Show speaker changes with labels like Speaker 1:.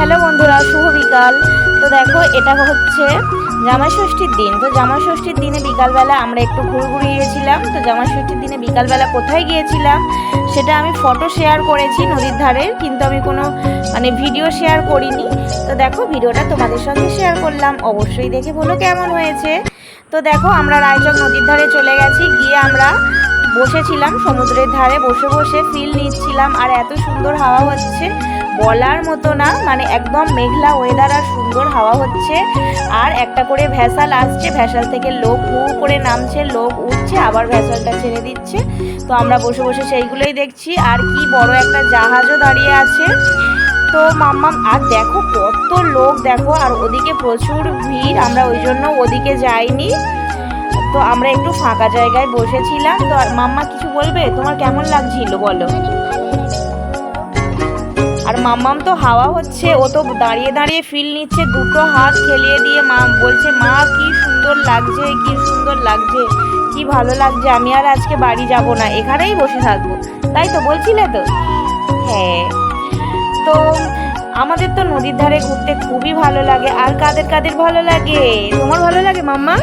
Speaker 1: Hello বন্ধুরা, শুভ বিকাল। তো দেখো, এটা হচ্ছে জামাই ষষ্ঠীর দিন। তো জামাই ষষ্ঠীর দিনে বিকালবেলা আমরা একটু ঘুরঘুরি গিয়েছিলাম। তো জামাই ষষ্ঠীর দিনে বিকালবেলা কোথায় গিয়েছিলাম, সেটা আমি ফটো শেয়ার করেছি নদীর ধারে, কিন্তু আমি কোনো মানে ভিডিও শেয়ার করিনি। তো দেখো, ভিডিওটা তোমাদের সঙ্গে শেয়ার করলাম। অবশ্যই দেখে বলো কেমন হয়েছে। তো দেখো, আমরা রায়চক নদীর ধারে চলে গেছি। গিয়ে আমরা বসেছিলাম, সমুদ্রের ধারে বসে বসে ফিল নিচ্ছিলাম, আর এত সুন্দর হাওয়া হচ্ছে। বলার মতো না মানে একদম মেঘলা ওয়েদার আর সুন্দর হাওয়া হচ্ছে। আর একটা করে ভ্যাসাল আসছে ভ্যাসাল থেকে লোক হু করে নামছে, লোক উঠছে, আবার ভ্যাসালটা ছেড়ে দিচ্ছে। তো আমরা বসে বসে সেইগুলোই দেখছি। আর কি বড় একটা জাহাজও দাঁড়িয়ে আছে। তো মাম্মাম, আর দেখো কত লোক, দেখো, আর ওদিকে প্রচুর ভিড়, আমরা ওই জন্য ওদিকে যাইনি। তো আমরা একটু ফাঁকা জায়গায় বসেছিলাম। তো আর মাম্মা কিছু বলবে? তোমার কেমন লাগছিল বলো? আর মাম্মাম তো হাওয়া হচ্ছে, ও তো দাঁড়িয়ে দাঁড়িয়ে ফিল নিচ্ছে, দুটো হাত খেলিয়ে দিয়ে মা বলছে, মা, কি সুন্দর লাগছে, কি সুন্দর লাগছে, কি ভালো লাগছে, আমি আর আজকে বাড়ি যাব না, এখানেই বসে থাকব। তাই তো বলছিলে তো? হ্যাঁ। তো আমাদের তো নদীর ধারে ঘুরতে খুবই ভালো লাগে। আর কাদের কাদের ভালো লাগে? তোমার ভালো লাগে মাম্মা?